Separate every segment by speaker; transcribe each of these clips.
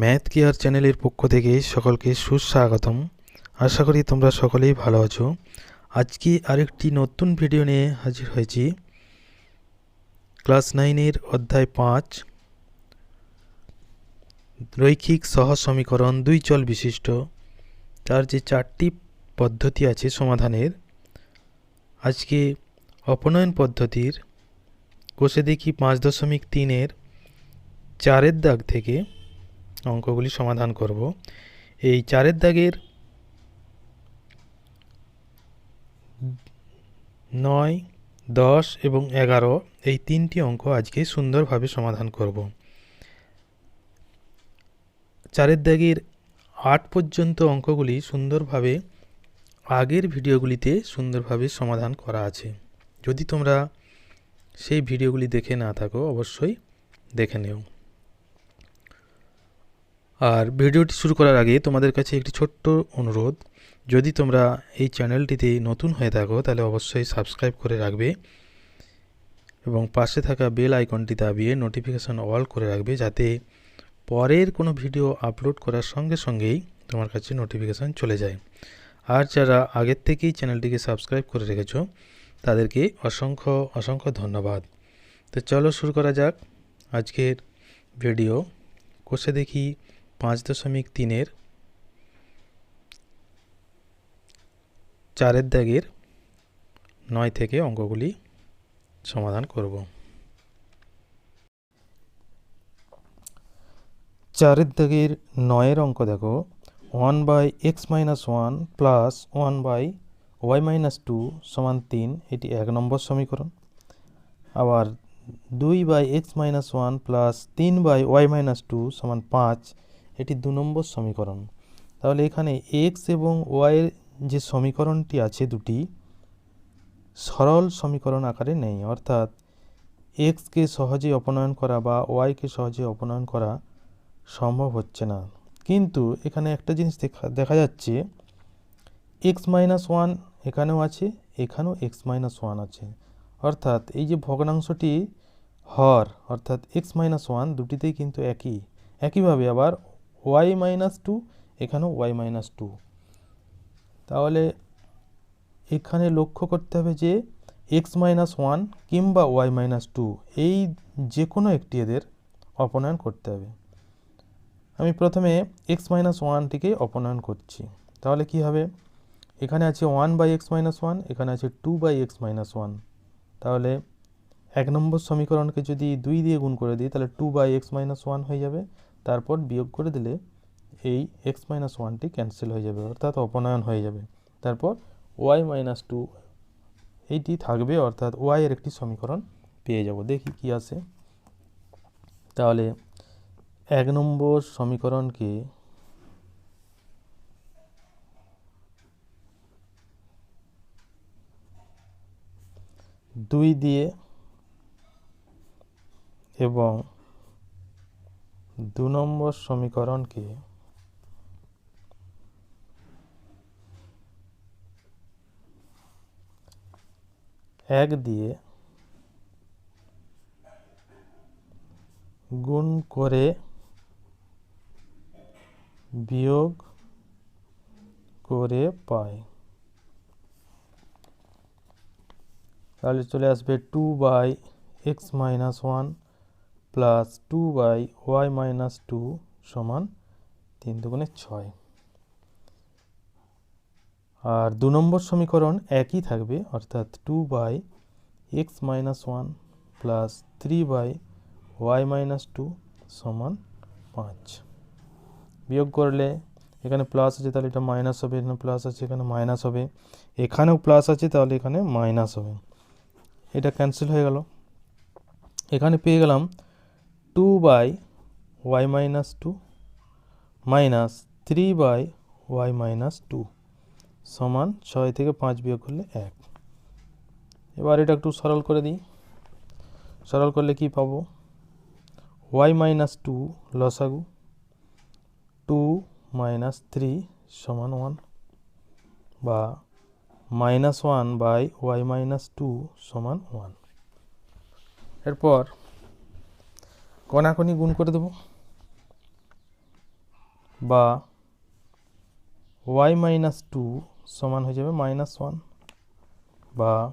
Speaker 1: Math care চ্যানেলের পক্ষ থেকে সকলকে সুস্বাগতম। আশা করি তোমরা সকলেই ভালো আছো। আজকে আরেকটি নতুন ভিডিও নিয়ে হাজির হয়েছি। ক্লাস নাইনের অধ্যায় পাঁচ। রৈখিক সহজ সমীকরণ দুই চল বিশিষ্ট। তার যে চারটি পদ্ধতি আছে সমাধানের, আজকে অপনয়ন পদ্ধতির, কোষে দেখি পাঁচ দশমিক তিনের চারের দাগ থেকে অঙ্কগুলি সমাধান করব। এই চারের দাগের নয়, দশ এবং এগারো এই তিনটি অঙ্ক আজকে সুন্দরভাবে সমাধান করব। চারের দাগের আট পর্যন্ত অঙ্কগুলি সুন্দরভাবে আগের ভিডিওগুলিতে সুন্দরভাবে সমাধান করা আছে। যদি তোমরা সেই ভিডিওগুলি দেখে না থাকো, অবশ্যই দেখে নিও। আর ভিডিওটি শুরু করার আগে তোমাদের কাছে একটি ছোট্ট অনুরোধ। যদি তোমরা এই চ্যানেলটিতে নতুন হয়ে থাকো, তাহলে অবশ্যই সাবস্ক্রাইব করে রাখবে এবং পাশে থাকা বেল আইকনটি দাবিয়ে নোটিফিকেশান অল করে রাখবে যাতে পরের কোনো ভিডিও আপলোড করার সঙ্গে সঙ্গেই তোমার কাছে নোটিফিকেশান চলে যায়। আর যারা আগের থেকেই চ্যানেলটিকে সাবস্ক্রাইব করে রেখেছো, তাদেরকে অসংখ্য অসংখ্য ধন্যবাদ। তো চলো শুরু করা যাক। আজকের ভিডিও। কোষে দেখি পাঁচ দশমিক তিনের চারের দাগের নয় থেকে অঙ্কগুলি সমাধান করব। চারের দাগের নয়ের অঙ্ক দেখো। One by x minus one plus one by y minus two সমান তিন, এটি এক নম্বর সমীকরণ। আবার দুই by x minus one plus তিন বাই ওয়াই মাইনাস টু সমান পাঁচ এটি দু নম্বর সমীকরণ। তাহলে এখানে এক্স এবং ওয়াইয়ের যে সমীকরণটি আছে দুটি, সরল সমীকরণ আকারে নেই। অর্থাৎ এক্সকে সহজে অপনয়ন করা বা ওয়াইকে সহজে অপনয়ন করা সম্ভব হচ্ছে না। কিন্তু এখানে একটা জিনিস দেখা দেখা যাচ্ছে এক্স মাইনাস ওয়ান এখানেও আছে, এখানেও এক্স মাইনাস ওয়ান আছে। অর্থাৎ এই যে ভগ্নাংশটি হর, অর্থাৎ এক্স মাইনাস ওয়ান দুটিতেই কিন্তু একই। একইভাবে আবার ওয়াই মাইনাস টু এখানেও ওয়াই মাইনাস টু তাহলে এখানে লক্ষ্য করতে হবে যে এক্স মাইনাস ওয়ান কিংবা ওয়াই মাইনাস টু এই যে কোনো একটি এদের অপনয়ন করতে হবে। আমি প্রথমে এক্স মাইনাস ওয়ানটিকে অপনয়ন করছি। তাহলে কি হবে? এখানে আছে one by x minus one এখানে আছে two by x minus one তাহলে এক নম্বর সমীকরণকে যদি দুই দিয়ে গুণ করে দিই, তাহলে two by x minus one হয়ে যাবে। তারপর বিয়োগ করে দিলে এই এক্স মাইনাস ওয়ানটি ক্যান্সেল হয়ে যাবে, অর্থাৎ অপনয়ন হয়ে যাবে। তারপর ওয়াই মাইনাস টু এইটি থাকবে, অর্থাৎ ওয়াইয়ের একটি সমীকরণ পেয়ে যাব। দেখি কি আছে। তাহলে এক নম্বর সমীকরণকে দুই দিয়ে এবং দু নম্বর সমীকরণকে এক দিয়ে গুণ করে বিয়োগ করে পাই। তাহলে চলে আসবে two by x minus one plus two by y minus two সমান তিন দুগুণে ছয়। আর দু নম্বর সমীকরণ একই থাকবে, অর্থাৎ two by x minus one plus three by y minus two সমান পাঁচ। বিয়োগ করলে এখানে প্লাস আছে, তাহলে এটা মাইনাস হবে, এখানে প্লাস আছে, এখানে মাইনাস হবে। এখানেও প্লাস আছে, তাহলে এখানে মাইনাস হবে। এটা ক্যান্সেল হয়ে গেল। এখানে পেয়ে গেলাম two by y minus two minus three by y minus two সমান ছয় থেকে পাঁচ বিয়োগ করলে এক। এবার এটা একটু সরল করে দিই। সরল করলে কি পাবো? ওয়াই মাইনাস টু লসাগু টু মাইনাস থ্রি সমান ওয়ান বা minus one by y minus two সমান ওয়ান এরপর কণাকণি গুণ করে দেব। বা ওয়াই মাইনাস টু সমান হয়ে যাবে মাইনাস ওয়ান। বা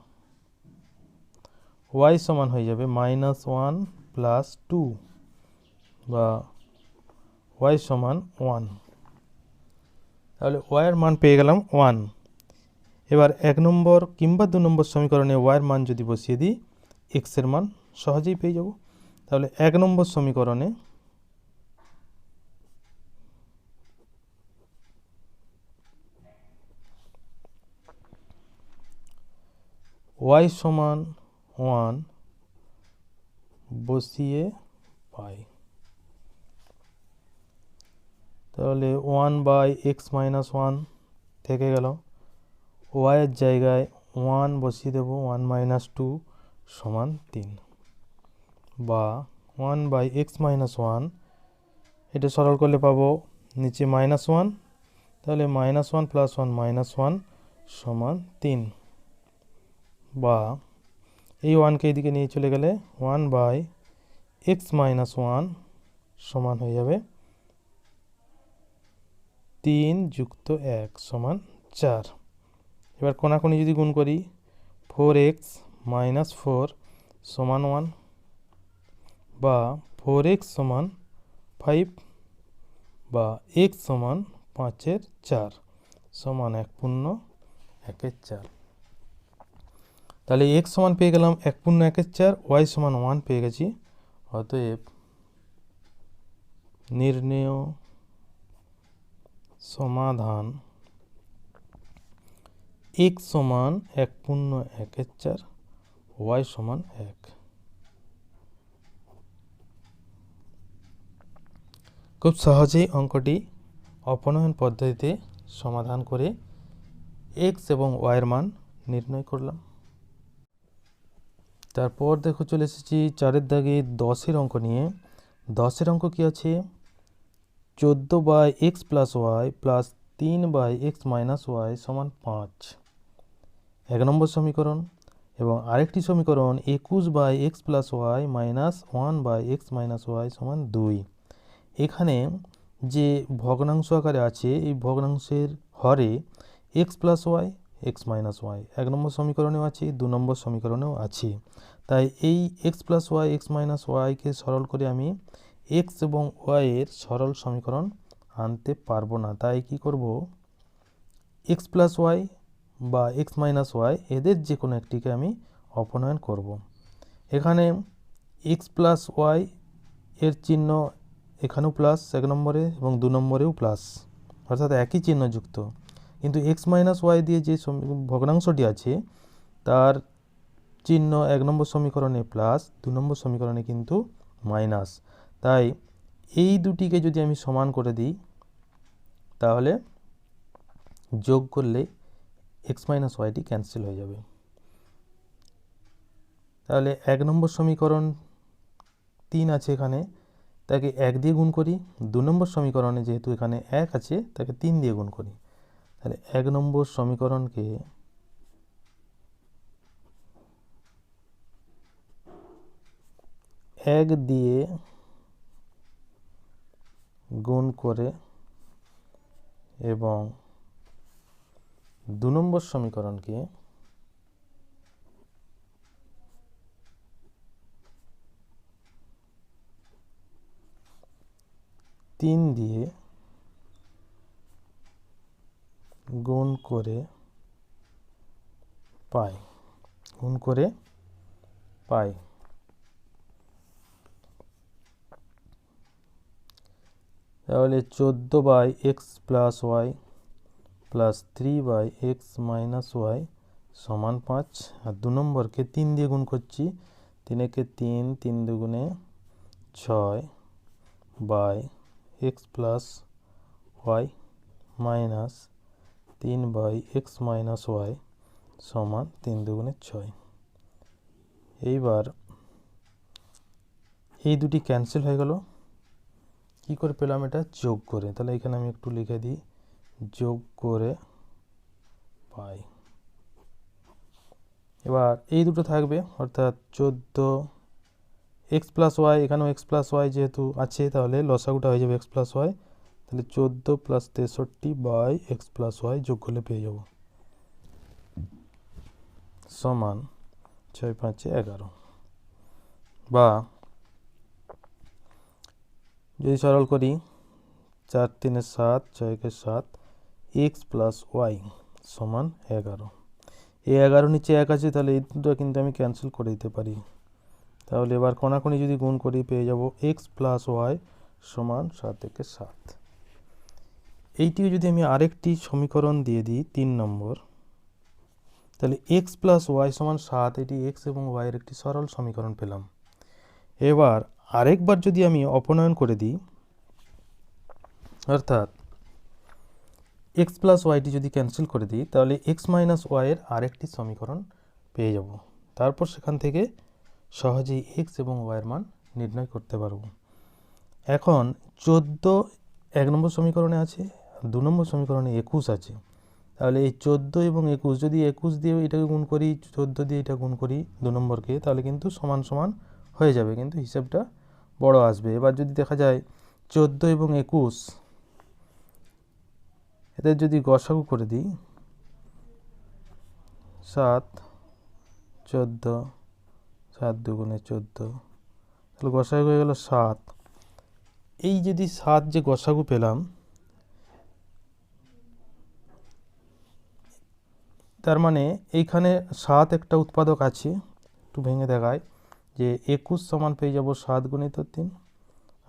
Speaker 1: ওয়াই সমান হয়ে যাবে মাইনাস ওয়ান প্লাস টু। বা ওয়াই সমান ওয়ান। তাহলে ওয়াইয়ের মান পেয়ে গেলাম ওয়ান। এবার এক নম্বর কিংবা দু নম্বর সমীকরণে ওয়াইয়ের মান যদি বসিয়ে দিই এক্সের মান সহজেই পেয়ে যাব। তাহলে এক নম্বর সমীকরণে ওয়াই সমান ওয়ান বসিয়ে পাই। তাহলে one by x minus one থেকে গেল। ওয়াইয়ের জায়গায় ওয়ান বসিয়ে দেবো ওয়ান মাইনাস টু সমান তিন। বা one by x minus one এটা সরল করলে পাবো নিচে মাইনাস ওয়ান তাহলে minus one plus one minus one সমান তিন। বা এই ওয়ানকে এদিকে নিয়ে চলে গেলে one by x minus one সমান হয়ে যাবে তিন যুক্ত এক সমান চার। এবার কোনাকুনি যদি গুণ করি ফোর এক্স মাইনাস ফোর সমান ওয়ান বা ফোর এক্স সমান ফাইভ বা এক্স সমান পাঁচের চার সমান এক পূর্ণ একের চার। তাহলে এক্স সমান পেয়ে গেলাম এক পূর্ণ একের চার ওয়াই সমান ওয়ান পেয়ে গেছি। অতএব নির্ণেয় সমাধান এক্স সমান এক পূর্ণ একের চার ওয়াই সমান এক। খুব সহজেই অঙ্কটি অপনয়ন পদ্ধতিতে সমাধান করে এক্স এবং ওয়াইয়ের মান নির্ণয় করলাম। তারপর দেখো চলে এসেছি চারের দাগে দশের অঙ্ক নিয়ে। দশের অঙ্ক কী আছে? চোদ্দ by x plus y plus তিন বাই এক্স মাইনাস ওয়াই সমান পাঁচ। এক নম্বর সমীকরণ এবং আরেকটি সমীকরণ একুশ by x plus y minus one by x minus y সমান দুই। এখানে যে ভগ্নাংশ আকারে আছে, এই ভগ্নাংশের হরে x plus y x minus y এক নম্বর সমীকরণেও আছে, দু নম্বর সমীকরণেও আছে। তাই এই x plus y x minus ওয়াইকে সরল করে আমি এক্স এবং ওয়াইয়ের সরল সমীকরণ আনতে পারব না। তাই কি করব? এক্স প্লাস ওয়াই বা এক্স মাইনাস ওয়াই এদের যে কোনো একটিকে আমি অপনয়ন করব। এখানে এক্স প্লাস ওয়াই এর চিহ্ন এখানেও প্লাস এক নম্বরে এবং দু নম্বরেও প্লাস অর্থাৎ একই চিহ্ন যুক্ত। কিন্তু এক্স মাইনাস ওয়াই দিয়ে যে ভগ্নাংশটি আছে, তার চিহ্ন এক নম্বর সমীকরণে প্লাস দু নম্বর সমীকরণে কিন্তু মাইনাস তাই এই দুটিকে যদি আমি সমান করে দিই, তাহলে যোগ করলে এক্স মাইনাস ওয়াইটি ক্যান্সেল হয়ে যাবে। তাহলে এক নম্বর সমীকরণ তিন আছে এখানে তাকে এক দিয়ে গুণ করি। দু নম্বর সমীকরণে যেহেতু এখানে এক আছে, তাকে তিন দিয়ে গুণ করি। তাহলে এক নম্বর সমীকরণকে এক দিয়ে গুণ করে এবং দু নম্বর সমীকরণকে তিন দিয়ে গুণ করে পাই, গুণ করে পাই। তাহলে চোদ্দ by x plus y plus three by x minus y সমান পাঁচ। আর দু নম্বরকে তিন দিয়ে গুণ করছি, তিনেকে তিন তিন দুগুণে ছয় by x plus y minus তিন বাই এক্স মাইনাস ওয়াই সমান তিন দুগুণে ছয়। এইবার এই দুটি ক্যান্সেল হয়ে গেল। কি করে পেলাম এটা? যোগ করে। তাহলে এখানে আমি একটু লিখে দিই। যোগ করে পাই। এবার এই দুটো থাকবে, অর্থাৎ চোদ্দ এক্স প্লাস ওয়াই, এখানেও এক্স প্লাস ওয়াই যেহেতু আছে, তাহলে লসাগুটা হয়ে যাবে এক্স প্লাস ওয়াই। তাহলে চোদ্দ প্লাস তেষট্টি বাই এক্স প্লাস ওয়াই যোগ করলে পেয়ে যাব। সমান ছয় পাঁচে এগারো। বা যদি সরল করি, চার তিনে সাত, ছয়কে সাত, এক্স প্লাস ওয়াই সমান এগারো। এই এগারো নিচে এক আছে, তাহলে এই দুটো কিন্তু আমি ক্যান্সেল করে দিতে পারি। তাহলে এবার কোনাকুনি যদি গুণ করি পেয়ে যাব এক্স প্লাস ওয়াই সমান সাত থেকে সাত। এইটিকে যদি আমি আরেকটি সমীকরণ দিয়ে দিই, তিন নম্বর, তাহলে এক্স প্লাস ওয়াই সমান সাত, এটি এক্স এবং ওয়াইয়ের একটি সরল সমীকরণ পেলাম। এবার আরেকবার যদি আমি অপনয়ন করে দিই, অর্থাৎ এক্স প্লাস ওয়াইটি যদি ক্যান্সেল করে দিই, তাহলে এক্স মাইনাস ওয়াইয়ের আরেকটি সমীকরণ পেয়ে যাব। তারপর সেখান থেকে সহজেই এক্স এবং ওয়াইয়ের মান নির্ণয় করতে পারব। এখন চোদ্দ এক নম্বর সমীকরণে আছে, দু নম্বর সমীকরণে একুশ আছে। তাহলে এই চোদ্দ এবং একুশ, যদি একুশ দিয়ে এটাকে গুণ করি, চোদ্দ দিয়ে এটা গুণ করি দু নম্বরকে, তাহলে কিন্তু সমান সমান হয়ে যাবে, কিন্তু হিসেবটা বড় আসবে। এবার যদি দেখা যায় চোদ্দ এবং একুশ, এদের যদি গসাগু করে দিই, সাত, চোদ্দ সাত দুগুণে চোদ্দ। তাহলে গসাগু হয়ে গেল সাত। এই যদি সাত যে গসাগু পেলাম, তার মানে এইখানে সাত একটা উৎপাদক আছে, একটু ভেঙে দেখায়, যে একুশ সমান পেয়ে যাব সাত গুণিত তিন,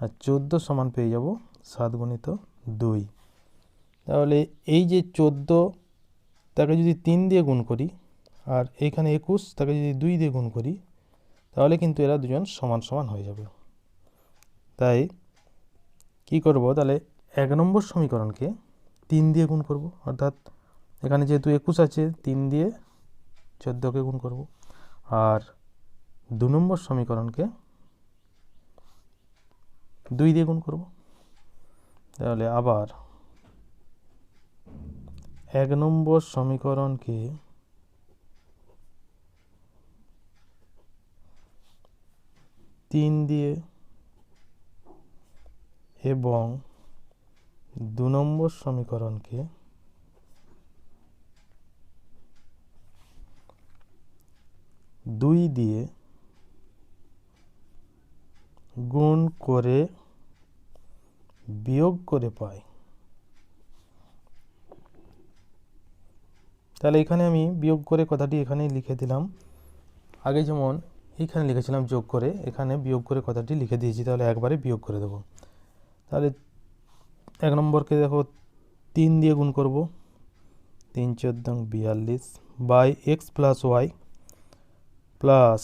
Speaker 1: আর চোদ্দ সমান পেয়ে যাব সাত গুণিত দুই। তাহলে এই যে চোদ্দ, তাকে যদি তিন দিয়ে গুণ করি, আর এইখানে একুশ, তাকে যদি দুই দিয়ে গুণ করি তাহলে কিন্তু এরা দুজন সমান সমান হয়ে যাবে। তাই কি করব? তাহলে এক নম্বর সমীকরণকে তিন দিয়ে গুণ করব। অর্থাৎ এখানে যেহেতু একুশ আছে, তিন দিয়ে চোদ্দোকে গুণ করব। আর দু নম্বর সমীকরণকে দুই দিয়ে গুণ করব। তাহলে আবার এক নম্বর সমীকরণকে তিন দিয়ে এবং দু নম্বর সমীকরণকে দুই দিয়ে গুণ করে বিয়োগ করে পাই। তাহলে এখানে আমি বিয়োগ করে কথাটি এখানেই লিখে দিলাম। আগে যেমন এইখানে লিখেছিলাম যোগ করে, এখানে বিয়োগ করে কথাটি লিখে দিয়েছি, তাহলে একবারে বিয়োগ করে দেবো। তাহলে এক নম্বরকে দেখো, তিন দিয়ে গুণ করব, তিন চোদ্দ বিয়াল্লিশ by x plus y plus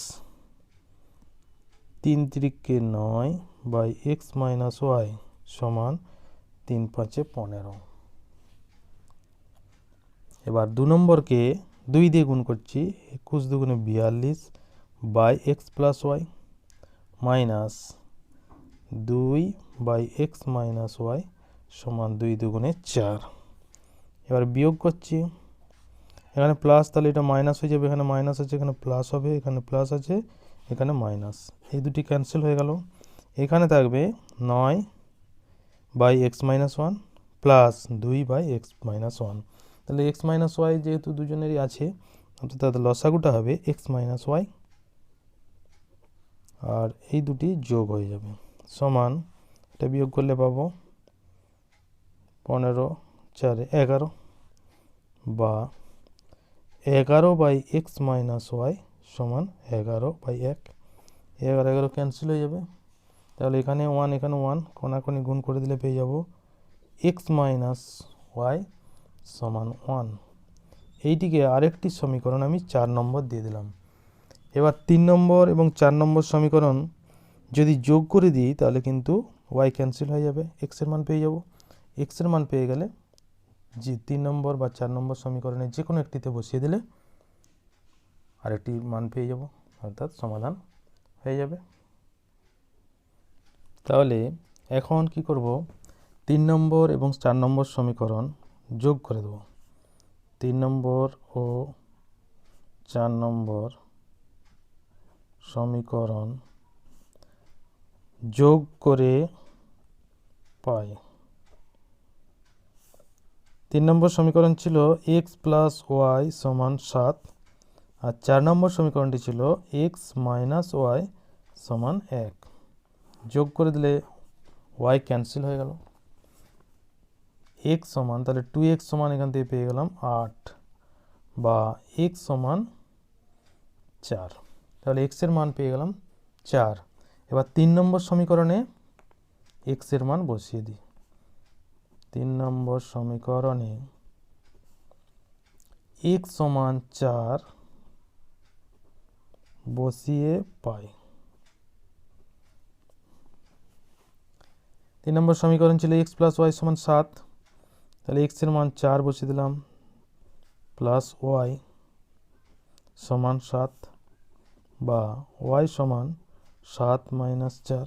Speaker 1: তিন তিরিককে নয় বাই এক্স মাইনাস ওয়াই সমান তিন পাঁচে পনেরো। এবার দু নম্বরকে দুই দিয়ে গুণ করছি, একুশ দুগুণে বিয়াল্লিশ by x plus y minus দুই বাই এক্স মাইনাস ওয়াই সমান দুই দুগুণে চার। এবার বিয়োগ করছি। এখানে প্লাস তাহলে এটা মাইনাস হয়ে যাবে। এখানে মাইনাস আছে, এখানে প্লাস হবে, এখানে প্লাস আছে, এখানে মাইনাস। এই দুটি ক্যান্সেল হয়ে গেল। এখানে থাকবে নয় by x minus one plus দুই বাই এক্স মাইনাস ওয়ান। তাহলে এক্স মাইনাস ওয়াই যেহেতু দুজনেরই আছে অর্থাৎ লসাগুটা হবে এক্স মাইনাস ওয়াই আর এই দুটি যোগ হয়ে যাবে। সমান, এটা বিয়োগ করলে পাবো পনেরো, চারে এগারো বা এগারো বাই এক্স মাইনাস ওয়াই সমান এগারো বাই এক। এগারো এগারো ক্যান্সেল হয়ে যাবে। তাহলে এখানে ওয়ান এখানে ওয়ান কোনাকোনি গুণ করে দিলে পেয়ে যাব এক্স মাইনাস ওয়াই সমান ওয়ান এইটিকে আরেকটি সমীকরণ আমি চার নম্বর দিয়ে দিলাম। এবার তিন নম্বর এবং চার নম্বর সমীকরণ যদি যোগ করে দিই, তাহলে কিন্তু ওয়াই ক্যান্সেল হয়ে যাবে এক্সের মান পেয়ে যাব। এক্সের মান পেয়ে গেলে যে তিন নম্বর বা চার নম্বর সমীকরণে যে কোনো একটিতে বসিয়ে দিলে আরেকটি মান পেয়ে যাব, অর্থাৎ সমাধান হয়ে যাবে। তাহলে এখন কি করব? তিন নম্বর এবং চার নম্বর সমীকরণ যোগ করে দেব। তিন নম্বর ও চার নম্বর সমীকরণ যোগ করে পাই। তিন নম্বর সমীকরণ ছিল এক্স প্লাস ওয়াই সমান সাত আর চার নম্বর সমীকরণটি ছিল এক্স মাইনাস ওয়াই সমান এক। যোগ করে দিলে ওয়াই ক্যান্সেল হয়ে গেল। এক্স সমান, তাহলে টু এক্স সমান এখান থেকে পেয়ে গেলাম আট বা এক্স সমান চার। তাহলে এক্সের মান পেয়ে গেলাম চার। এবার তিন নম্বর সমীকরণে এক্সের মান বসিয়ে দিই। তিন নম্বর সমীকরণে এক্স সমান চার বসিয়ে পাই। তিন নম্বর সমীকরণ ছিল এক্স প্লাস ওয়াই সমান সাত। তাহলে এক্সের মান চার বসিয়ে দিলাম প্লাস ওয়াই সমান সাত। বা ওয়াই সমান সাত মাইনাস চার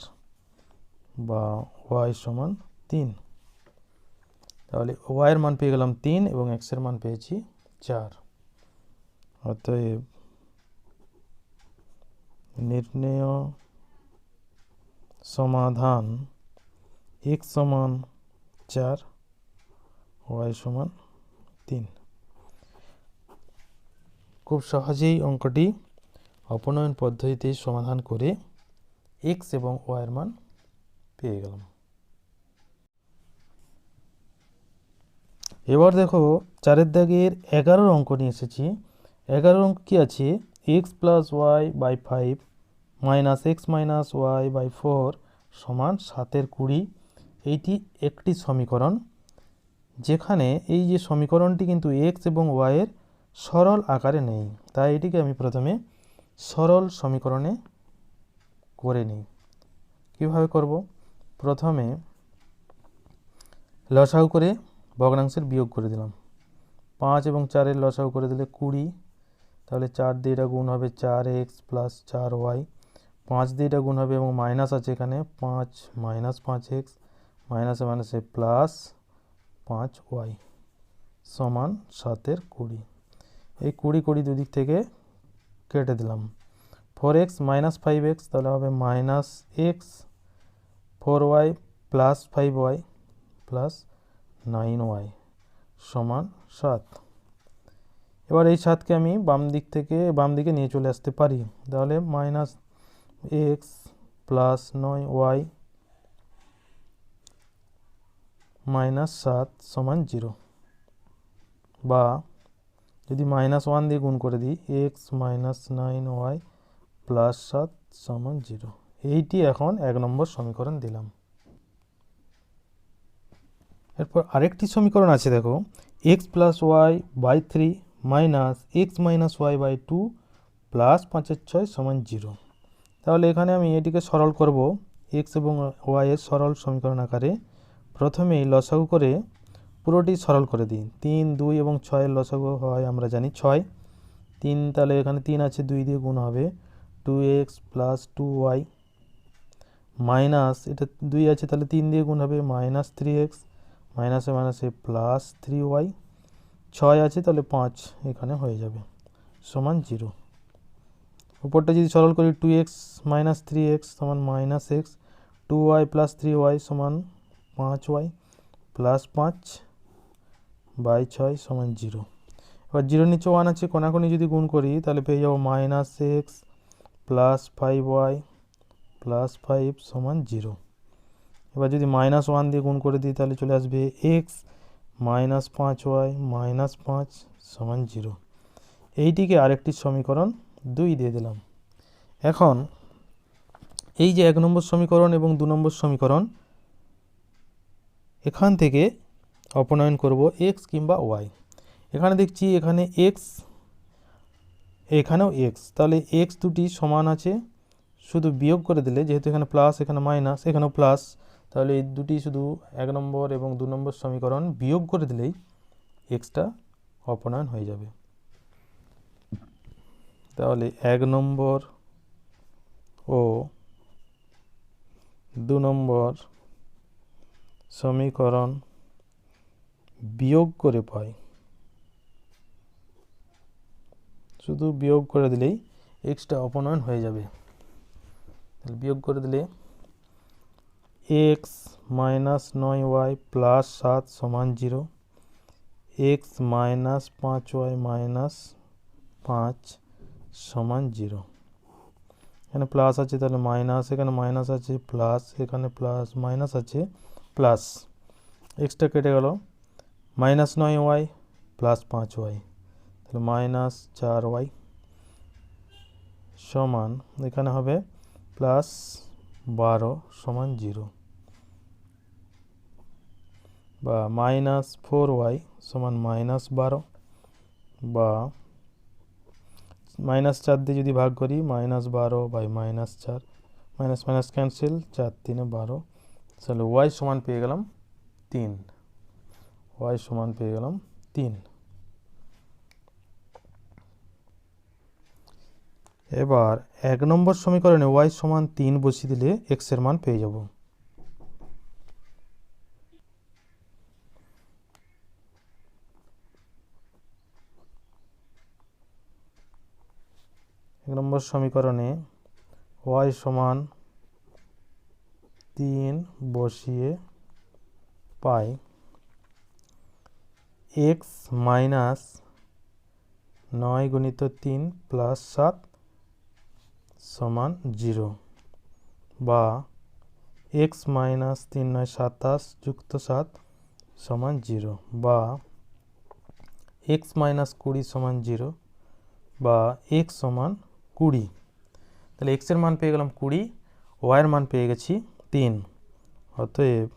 Speaker 1: বা ওয়াই সমান তিন। তাহলে ওয়াইয়ের মান পেয়ে গেলাম তিন এবং এক্সের মান পেয়েছি চার। অতএব নির্ণেয় সমাধান এক সমান চার ওয়াই সমান তিন। খুব সহজেই অঙ্কটি অপনয়ন পদ্ধতিতে সমাধান করে এক্স এবং ওয়াইয়ের মান পেয়ে গেলাম। এবার দেখো, চারের দাগের এগারোর অঙ্ক নিয়ে এসেছি। এগারোর অঙ্ক কী আছে? X plus y by five minus x minus y by four সমান সাতের কুড়ি। এইটি একটি সমীকরণ, যেখানে এই যে সমীকরণটি কিন্তু এক্স এবং ওয়াইয়ের সরল আকারে নেই। তাই এটিকে আমি প্রথমে সরল সমীকরণে করে নিই। কীভাবে করব? প্রথমে লসাউ করে ভগ্নাংশের বিয়োগ করে দিলাম। পাঁচ এবং চারের লসাউ করে দিলে কুড়ি, তাহলে চার দিয়ে এটা গুণ হবে চার এক্স প্লাস চার ওয়াই। পাঁচ দিয়ে এটা গুণ হবে এবং মাইনাস আছে এখানে, পাঁচ মাইনাস পাঁচ এক্স, মাইনাসে মাইনাসে প্লাস পাঁচ ওয়াই সমান সাতের কুড়ি। এই কুড়ি কুড়ি দুদিক থেকে কেটে দিলাম। Four x minus five x তাহলে হবে minus x four y plus five y plus nine y সমান সাত। এবার এই সাতকে আমি বাম দিক থেকে, বাম দিকে নিয়ে চলে আসতে পারি। তাহলে মাইনাস এক্স প্লাস নয় ওয়াই মাইনাস সাত সমান জিরো বা যদি মাইনাস ওয়ান দিয়ে গুণ করে দিই x minus nine y plus সাত সমান জিরো এইটি এখন এক নম্বর সমীকরণ দিলাম। এরপর আরেকটি সমীকরণ আছে, দেখো। X plus y by three minus x minus y by two plus পাঁচের ছয় সমান জিরো তাহলে এখানে আমি এটিকে সরল করব এক্স এবং ওয়াইয়ের সরল সমীকরণ আকারে। প্রথমেই লসাগু করে পুরোটি সরল করে দিই তিন, দুই এবং ছয়ের লসাগু হয় আমরা জানি ছয়। তিন তাহলে এখানে তিন আছে, দুই দিয়ে গুণ হবে two x plus two y minus, এটা দুই আছে তাহলে তিন দিয়ে গুণ হবে মাইনাস থ্রি এক্স, মাইনাসে মাইনাসে প্লাস থ্রি ওয়াই। ছয় আছে তাহলে পাঁচ এখানে হয়ে যাবে, সমান জিরো। উপরটা যদি সরল করি two x minus three x সমান minus x, two y plus three y সমান পাঁচ ওয়াই প্লাস পাঁচ। বাই ছয় সমান জিরো। এবার জিরো নিচে ওয়ান আছে, কোনাকুনি যদি গুণ করি, তাহলে পেয়ে যাব minus x plus five y plus five সমান জিরো। এবার যদি মাইনাস ওয়ান দিয়ে গুণ করে দিই, তাহলে চলে আসবে এক্স মাইনাস পাঁচ ওয়াই মাইনাস পাঁচ সমান জিরো। এইটিকে আরেকটি সমীকরণ দুই দিয়ে দিলাম। এখন এই যে এক নম্বর সমীকরণ এবং দু নম্বর সমীকরণ, এখান থেকে অপনয়ন করব এক্স কিংবা ওয়াই এখানে দেখছি এখানে এক্স এখানেও এক্স তাহলে এক্স দুটি সমান আছে, শুধু বিয়োগ করে দিলে, যেহেতু এখানে প্লাস এখানে মাইনাস এখানেও প্লাস তাহলে এই দুটি শুধু এক নম্বর এবং দু নম্বর সমীকরণ বিয়োগ করে দিলেই এক্সটা অপনয়ন হয়ে যাবে। তাহলে এক নম্বর ও দু নম্বর সমীকরণ বিয়োগ করে পাই। শুধু বিয়োগ করে দিলেই এক্সটা অপনয়ন হয়ে যাবে। তাহলে বিয়োগ করে দিলে এক্স মাইনাস নয় ওয়াই প্লাস সাত সমান জিরো। এক্স মাইনাস পাঁচ ওয়াই মাইনাস পাঁচ সমান জিরো। এখানে প্লাস আছে তাহলে মাইনাস, এখানে মাইনাস আছে প্লাস, এখানে প্লাস, মাইনাস আছে প্লাস। এক্সটা কেটে গেল মাইনাস নয় ওয়াই প্লাস পাঁচ ওয়াই তাহলে মাইনাস চার ওয়াই সমান এখানে হবে প্লাস বারো সমান জিরো বা মাইনাস ফোর ওয়াই সমান মাইনাস বারো বা মাইনাস চার দিয়ে যদি ভাগ করি মাইনাস বারো বাই মাইনাস চার মাইনাস মাইনাস ক্যান্সেল চার তিনে বারো তাহলে ওয়াই সমান পেয়ে গেলাম তিন। ওয়াই সমান পেয়ে গেলাম তিন। এবার এক নম্বর সমীকরণে ওয়াই সমান তিন বসিয়ে দিলে এক্সের মান পেয়ে যাব। এক নম্বর সমীকরণে ওয়াই সমান তিন বসিয়ে পাই। এক্স মাইনাস নয় গুণিত তিন প্লাস সাত সমান জিরো বা এক্স মাইনাস তিন নয় সাতাশ যুক্ত সাত সমান জিরো বা এক্স মাইনাস কুড়ি সমান জিরো বা এক্স সমান কুড়ি। তাহলে এক্সের মান পেয়ে গেলাম কুড়ি, ওয়াইয়ের মান পেয়ে গেছি তিন। অতএব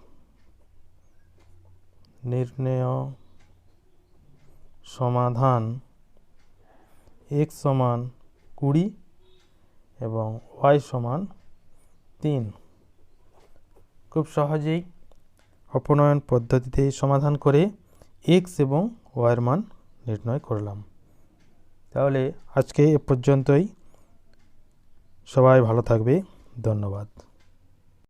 Speaker 1: নির্ণেয় সমাধান এক্স সমান কুড়ি এবং ওয়াই সমান তিন। খুব সহজেই অপনয়ন পদ্ধতিতে সমাধান করে এক্স এবং ওয়াইয়ের মান নির্ণয় করলাম। তাহলে আজকে এ পর্যন্তই। সবাই ভালো থাকবে। ধন্যবাদ।